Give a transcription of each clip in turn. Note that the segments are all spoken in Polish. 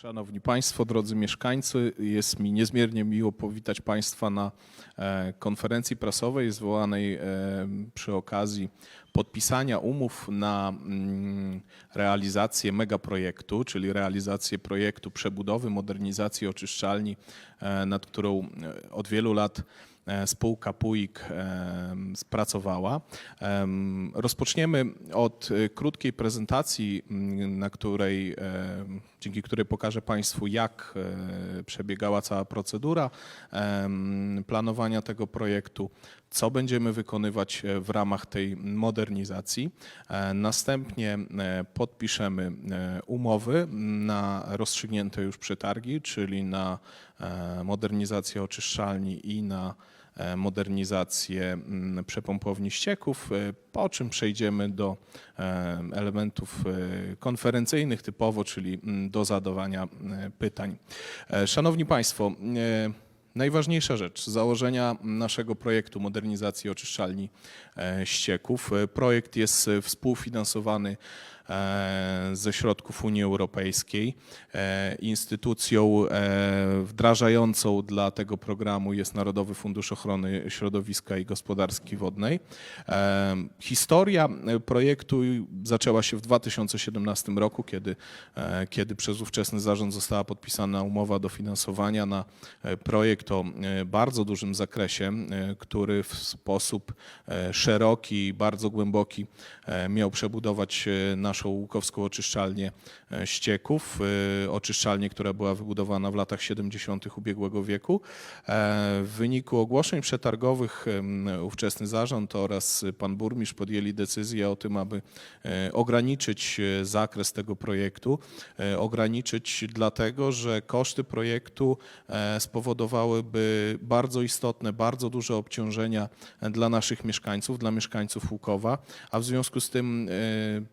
Szanowni Państwo, drodzy mieszkańcy, jest mi niezmiernie miło powitać Państwa na e, konferencji prasowej zwołanej e, przy okazji podpisania umów na mm, realizację megaprojektu, czyli realizację projektu przebudowy, modernizacji oczyszczalni, e, nad którą od wielu lat spółka PUIK e, spracowała. Em, Rozpoczniemy od e, krótkiej prezentacji, m, na której, e, dzięki której pokażę Państwu, jak e, przebiegała cała procedura planowania tego projektu, co będziemy wykonywać e, w ramach tej modernizacji. E, Następnie e, podpiszemy e, umowy na rozstrzygnięte już przetargi, czyli na e, modernizację oczyszczalni i na e, modernizację mm, przepompowni ścieków, e, po czym przejdziemy do e, elementów e, konferencyjnych typowo, czyli mm, do zadawania e, pytań. E, Szanowni Państwo, e, Najważniejsza rzecz założenia naszego projektu modernizacji oczyszczalni e, ścieków. E, Projekt jest e, współfinansowany e, ze środków Unii Europejskiej. E, Instytucją e, wdrażającą dla tego programu jest Narodowy Fundusz Ochrony Środowiska i Gospodarki Wodnej. E, Historia e, projektu zaczęła się w 2017 roku, kiedy, e, kiedy przez ówczesny zarząd została podpisana umowa dofinansowania na e, projekt o e, bardzo dużym zakresie, e, który w sposób e, szeroki i bardzo głęboki e, miał przebudować e, naszą łukowską oczyszczalnię e, ścieków, e, oczyszczalnię, która była wybudowana w latach 70. ubiegłego wieku. E, W wyniku ogłoszeń przetargowych ówczesny zarząd oraz pan burmistrz podjęli decyzję o tym, aby ograniczyć zakres tego projektu. Ograniczyć dlatego, że koszty projektu spowodowałyby bardzo istotne, bardzo duże obciążenia dla naszych mieszkańców, dla mieszkańców Łukowa, a w związku z tym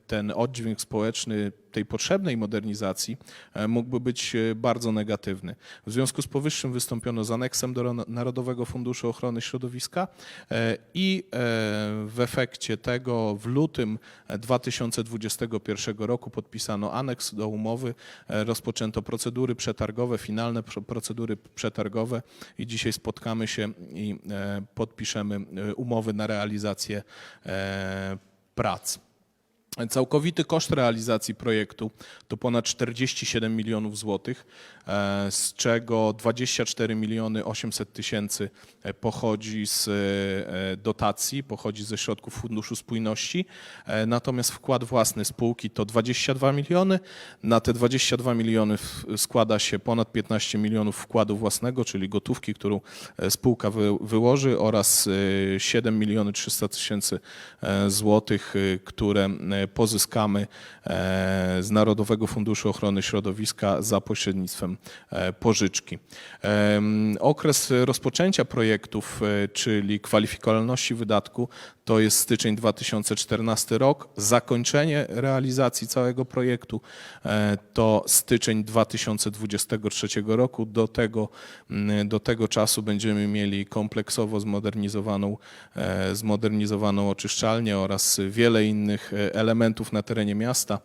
ten oddźwięk społeczny tej potrzebnej modernizacji e, mógłby być e, bardzo negatywny. W związku z powyższym wystąpiono z aneksem do Ro- Narodowego Funduszu Ochrony Środowiska e, i w efekcie tego w lutym 2021 roku podpisano aneks do umowy, rozpoczęto procedury przetargowe, finalne pr- procedury przetargowe i dzisiaj spotkamy się i podpiszemy umowy na realizację prac. Całkowity koszt realizacji projektu to ponad 47 milionów złotych, e, z czego 24 miliony 800 tysięcy e, pochodzi z e, dotacji, pochodzi ze środków Funduszu Spójności, natomiast wkład własny spółki to 22 miliony. Na te 22 miliony składa się ponad 15 milionów wkładu własnego, czyli gotówki, którą spółka wy, wyłoży oraz e, 7 miliony 300 tysięcy złotych, które pozyskamy e, z Narodowego Funduszu Ochrony Środowiska za pośrednictwem e, pożyczki. Em, Okres rozpoczęcia projektów, e, czyli kwalifikowalności wydatku, to jest styczeń 2014 rok. Zakończenie realizacji całego projektu e, to styczeń 2023 roku. Do tego, do tego czasu będziemy mieli kompleksowo zmodernizowaną, e, zmodernizowaną oczyszczalnię oraz wiele innych e, elementów na terenie miasta,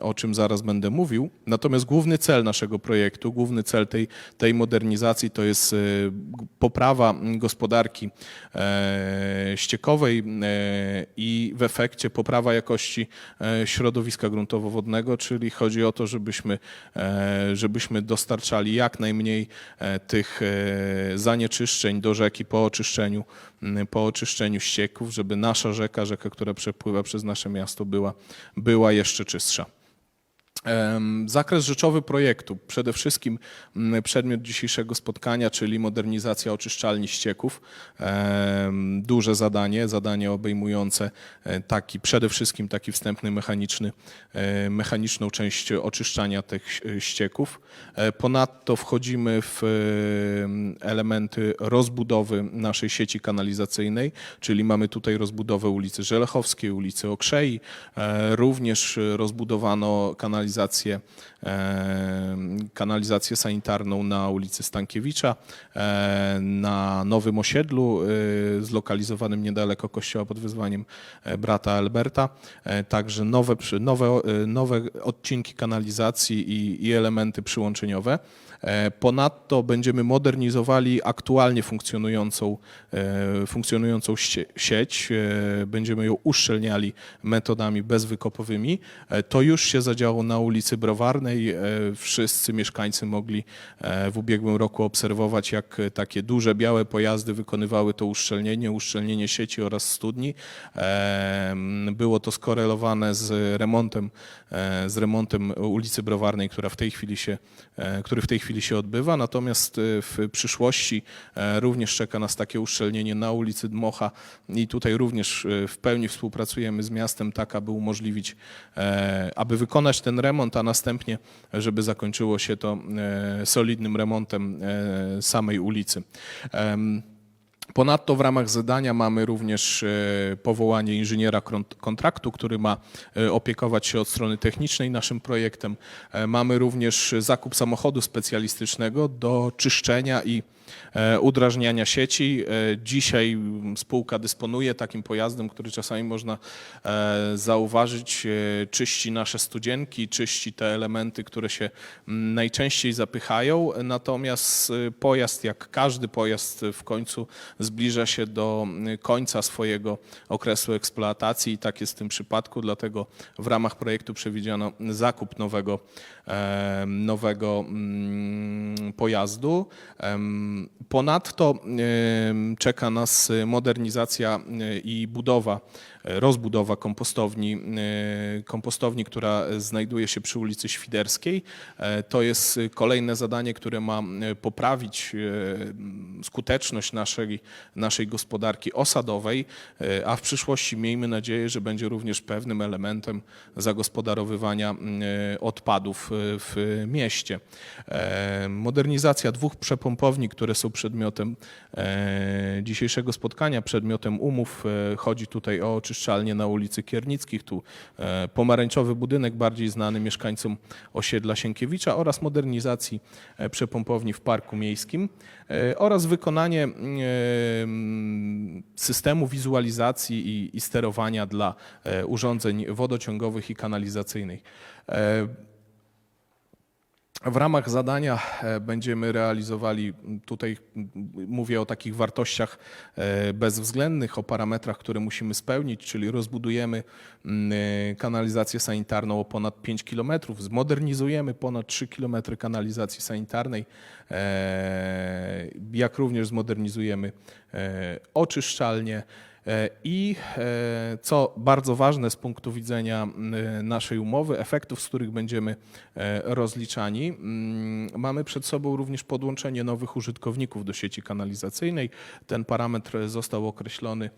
o czym zaraz będę mówił. Natomiast główny cel naszego projektu, główny cel tej, tej modernizacji to jest e, poprawa gospodarki e, ściekowej e, i w efekcie poprawa jakości środowiska gruntowo-wodnego, czyli chodzi o to, żebyśmy, żebyśmy dostarczali jak najmniej tych zanieczyszczeń do rzeki po oczyszczeniu, po oczyszczeniu ścieków, żeby nasza rzeka, rzeka, która przepływa przez nasze miasto była, była jeszcze czystsza. Zakres rzeczowy projektu. Przede wszystkim mm, przedmiot dzisiejszego spotkania, czyli modernizacja oczyszczalni ścieków. Duże zadanie, zadanie obejmujące e, taki, przede wszystkim taki wstępny mechaniczny, e, mechaniczną część oczyszczania tych e, ścieków. Ponadto wchodzimy w elementy rozbudowy naszej sieci kanalizacyjnej, czyli mamy tutaj rozbudowę ulicy Żelechowskiej, ulicy Okrzei, również rozbudowano kanalizację kanalizację, kanalizację sanitarną na ulicy Stankiewicza, na Nowym Osiedlu, e, zlokalizowanym niedaleko kościoła pod wezwaniem e, brata Alberta. E, Także nowe, nowe, e, nowe odcinki kanalizacji i, i elementy przyłączeniowe. E, Ponadto będziemy modernizowali aktualnie funkcjonującą, e, funkcjonującą sieć. E, Będziemy ją uszczelniali metodami bezwykopowymi. To już się zadziało na ulicy Browarnej. Wszyscy mieszkańcy mogli w ubiegłym roku obserwować, jak takie duże białe pojazdy wykonywały to uszczelnienie, uszczelnienie sieci oraz studni. Było to skorelowane z remontem, z remontem ulicy Browarnej, która w tej chwili się, który w tej chwili się odbywa. Natomiast e, w przyszłości e, również czeka nas takie uszczelnienie na ulicy Dmocha i tutaj również e, w pełni współpracujemy z miastem tak, aby umożliwić, e, aby wykonać ten remont, a następnie, żeby zakończyło się to e, solidnym remontem samej ulicy. Ponadto w ramach zadania mamy również e, powołanie inżyniera kont- kontraktu, który ma e, opiekować się od strony technicznej naszym projektem. E, Mamy również zakup samochodu specjalistycznego do czyszczenia i udrażniania sieci. E, Dzisiaj mm, spółka dysponuje takim pojazdem, który czasami można e, zauważyć, e, czyści nasze studzienki, czyści te elementy, które się mm, najczęściej zapychają. Natomiast e, pojazd, jak każdy pojazd, w końcu zbliża się do mm, końca swojego okresu eksploatacji i tak jest w tym przypadku, dlatego w ramach projektu przewidziano zakup nowego, e, nowego mm, pojazdu. Ponadto czeka nas modernizacja e, i budowa, rozbudowa kompostowni, e, kompostowni, która znajduje się przy ulicy Świderskiej. E, To jest kolejne zadanie, które ma e, poprawić skuteczność naszej, naszej gospodarki osadowej, a w przyszłości miejmy nadzieję, że będzie również pewnym elementem zagospodarowywania odpadów w mieście. Modernizacja dwóch przepompowni, które są przedmiotem dzisiejszego spotkania, przedmiotem umów. Chodzi tutaj o oczyszczalnię na ulicy Kiernickich, tu e, pomarańczowy budynek bardziej znany mieszkańcom osiedla Sienkiewicza oraz modernizacji e, przepompowni w Parku Miejskim e, oraz wykonanie systemu wizualizacji i, sterowania dla urządzeń wodociągowych i kanalizacyjnych. W ramach zadania e, będziemy realizowali, tutaj mówię o takich wartościach e, bezwzględnych, o parametrach, które musimy spełnić, czyli rozbudujemy e, kanalizację sanitarną o ponad 5 km, zmodernizujemy ponad 3 km kanalizacji sanitarnej, jak również zmodernizujemy oczyszczalnie. E, I e, co bardzo ważne z punktu widzenia naszej umowy, efektów, z których będziemy e, rozliczani, mm, mamy przed sobą również podłączenie nowych użytkowników do sieci kanalizacyjnej. Ten parametr został określony e,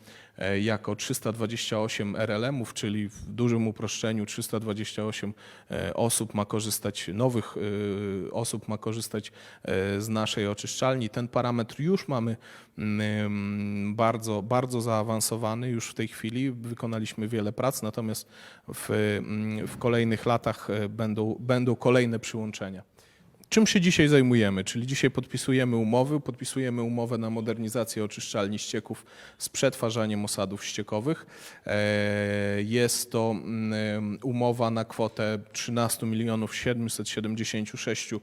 jako 328 RLM-ów, czyli w dużym uproszczeniu 328 e, osób ma korzystać, nowych e, osób ma korzystać e, z naszej oczyszczalni. Ten parametr już mamy mm, bardzo, bardzo zaawansowany już w tej chwili. Wykonaliśmy wiele prac, natomiast w, mm, w kolejnych latach e, będą, będą kolejne przyłączenia. Czym się dzisiaj zajmujemy? Czyli dzisiaj podpisujemy umowy, podpisujemy umowę na modernizację oczyszczalni ścieków z przetwarzaniem osadów ściekowych. E, Jest to mm, umowa na kwotę 13 milionów 776 mm,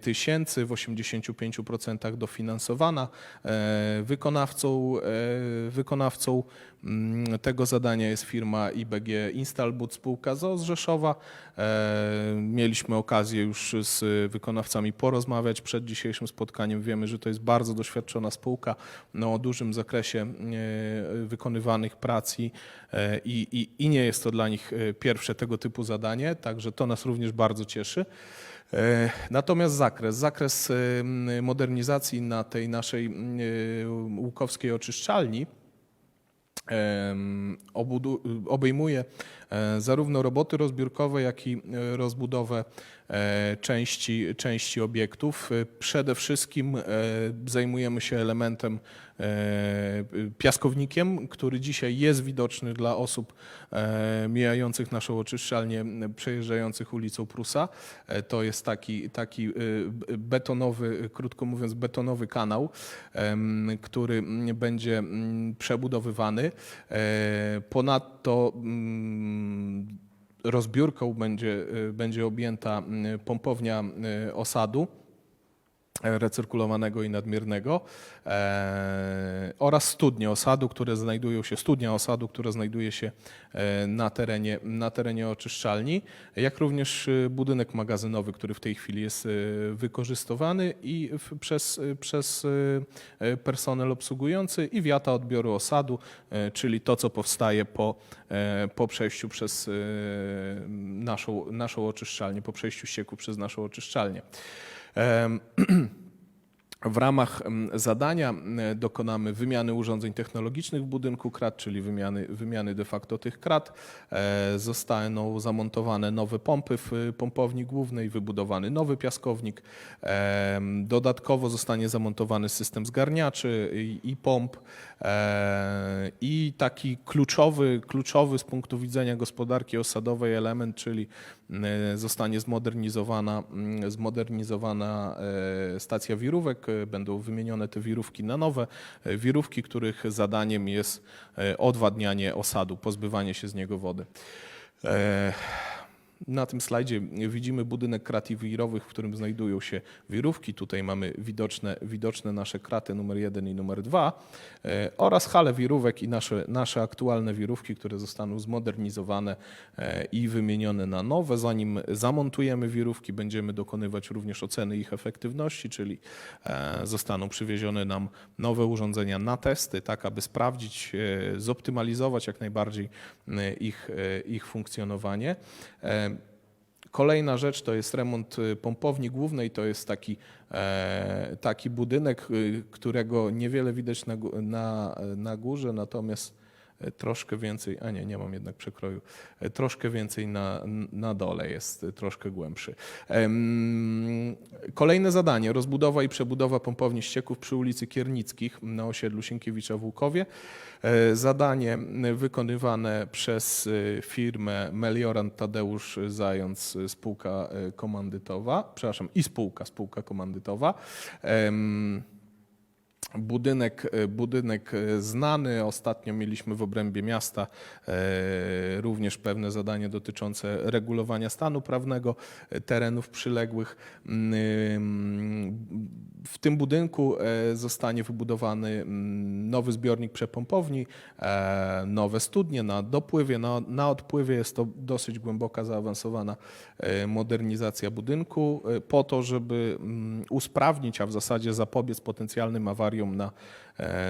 tysięcy, w 85% dofinansowana. E, Wykonawcą, e, wykonawcą mm, tego zadania jest firma IBG Instalbud spółka z Rzeszowa. E, Mieliśmy okazję już z wykonawcami porozmawiać przed dzisiejszym spotkaniem. Wiemy, że to jest bardzo doświadczona spółka no, o dużym zakresie wykonywanych prac i, i, i, nie jest to dla nich pierwsze tego typu zadanie, także to nas również bardzo cieszy. E, Natomiast zakres, zakres e, modernizacji na tej naszej e, łukowskiej oczyszczalni obejmuje zarówno roboty rozbiórkowe, jak i rozbudowę części, części obiektów. Przede wszystkim zajmujemy się elementem piaskownikiem, który dzisiaj jest widoczny dla osób e, mijających naszą oczyszczalnię, przejeżdżających ulicą Prusa. E, To jest taki, taki e, betonowy, krótko mówiąc, betonowy kanał, który będzie przebudowywany. E, Ponadto mm, rozbiórką będzie, będzie objęta pompownia osadu e, recyrkulowanego i nadmiernego e, oraz studnie osadu, które znajdują się, studnia osadu, która znajduje się e, na terenie, na terenie oczyszczalni, jak również y, budynek magazynowy, który w tej chwili jest wykorzystywany i w, przez, przez personel obsługujący i wiata odbioru osadu, e, czyli to, co powstaje po, e, po przejściu przez e, naszą, naszą oczyszczalnię, po przejściu ścieku przez naszą oczyszczalnię. W ramach zadania dokonamy wymiany urządzeń technologicznych w budynku krat, czyli wymiany, wymiany de facto tych krat. E, Zostaną zamontowane nowe pompy w y, pompowni głównej, wybudowany nowy piaskownik. Dodatkowo zostanie zamontowany system zgarniaczy i, pomp. E, I taki kluczowy, kluczowy z punktu widzenia gospodarki osadowej element, czyli zostanie zmodernizowana, m, zmodernizowana e, stacja wirówek. E, Będą wymienione te wirówki na nowe e, wirówki, których zadaniem jest e, odwadnianie osadu, pozbywanie się z niego wody. Na tym slajdzie widzimy budynek krat i wirowych, w którym znajdują się wirówki. Tutaj mamy widoczne, widoczne nasze kraty numer 1 i numer 2 e, oraz hale wirówek i nasze, nasze aktualne wirówki, które zostaną zmodernizowane e, i wymienione na nowe. Zanim zamontujemy wirówki, będziemy dokonywać również oceny ich efektywności, czyli e, zostaną przywiezione nam nowe urządzenia na testy, tak aby sprawdzić, zoptymalizować jak najbardziej ich, ich funkcjonowanie. Kolejna rzecz to jest remont y, pompowni głównej. To jest taki, e, taki budynek, y, którego niewiele widać na, na, na górze, natomiast troszkę więcej, a nie, nie mam jednak przekroju, e, troszkę więcej na, na dole jest, e, troszkę głębszy. Kolejne zadanie, rozbudowa i przebudowa pompowni ścieków przy ulicy Kiernickich na osiedlu Sienkiewicza w Łukowie. E, Zadanie wykonywane przez e, firmę Meliorant Tadeusz Zając, e, spółka e, komandytowa, przepraszam, i spółka, spółka komandytowa. Budynek, e, budynek e, znany. Ostatnio mieliśmy w obrębie miasta e, również pewne zadanie dotyczące regulowania stanu prawnego terenów przyległych. Mm, W tym budynku zostanie wybudowany mm, nowy zbiornik przepompowni, nowe studnie na dopływie, na, na odpływie. Jest to dosyć głęboka, zaawansowana modernizacja budynku po to, żeby mm, usprawnić, a w zasadzie zapobiec potencjalnym awariom na, e,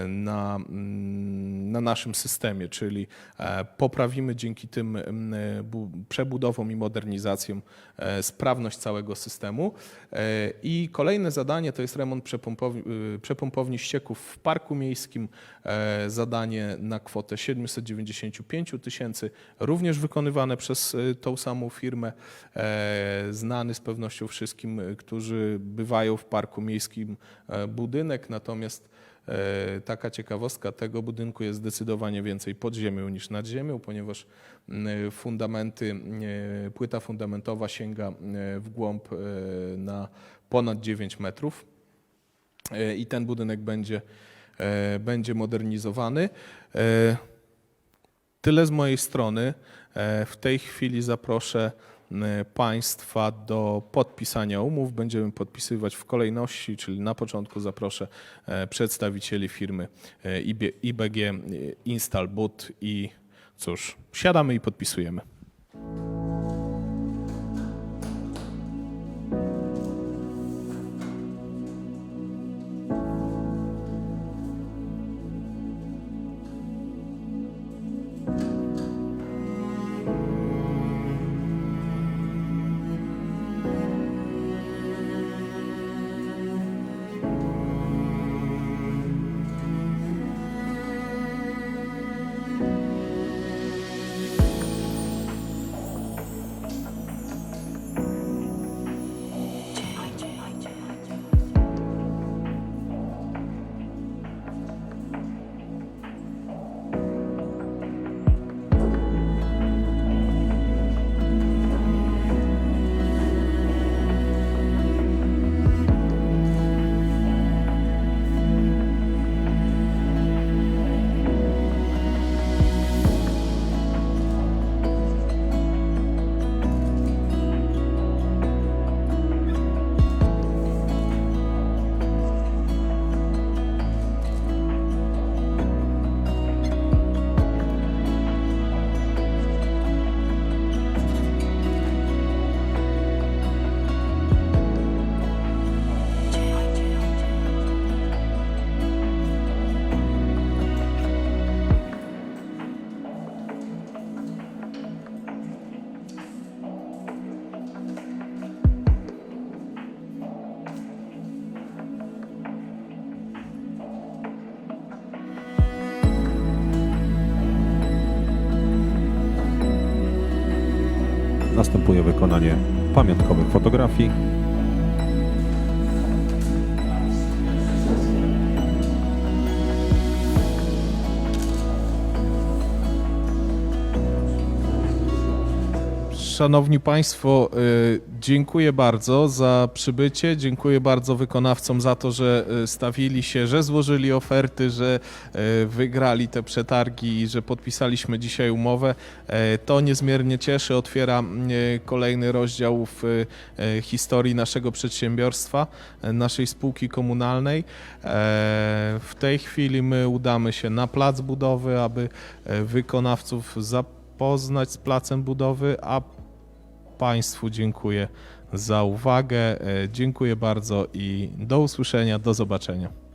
na, mm, na naszym systemie, czyli e, poprawimy dzięki tym mm, bu- przebudowom i modernizacjom e, sprawność całego systemu. E, I kolejne zadanie to jest remont przepompowni, y, przepompowni ścieków w parku miejskim. E, Zadanie na kwotę 795 tysięcy, również wykonywane przez y, tą samą firmę, e, znany z pewnością wszystkim, y, którzy bywają w parku miejskim e, budynek, natomiast e, taka ciekawostka, tego budynku jest zdecydowanie więcej pod ziemią niż nad ziemią, ponieważ fundamenty, e, płyta fundamentowa sięga e, w głąb e, na ponad 9 metrów E, i ten budynek będzie, e, będzie modernizowany. E, Tyle z mojej strony. E, W tej chwili zaproszę Państwa do podpisania umów. Będziemy podpisywać w kolejności, czyli na początku zaproszę e, przedstawicieli firmy e, IB- IBG e, Install Boot i cóż, siadamy i podpisujemy. następuje wykonanie pamiątkowych fotografii. Szanowni Państwo, y, dziękuję bardzo za przybycie. Dziękuję bardzo wykonawcom za to, że y, stawili się, że złożyli oferty, że y, wygrali te przetargi i że podpisaliśmy dzisiaj umowę. E, To niezmiernie cieszy, otwiera kolejny rozdział w historii naszego przedsiębiorstwa, naszej spółki komunalnej. E, W tej chwili my udamy się na plac budowy, aby e, wykonawców zapoznać z placem budowy, a Państwu dziękuję za uwagę. E, Dziękuję bardzo i do usłyszenia, do zobaczenia.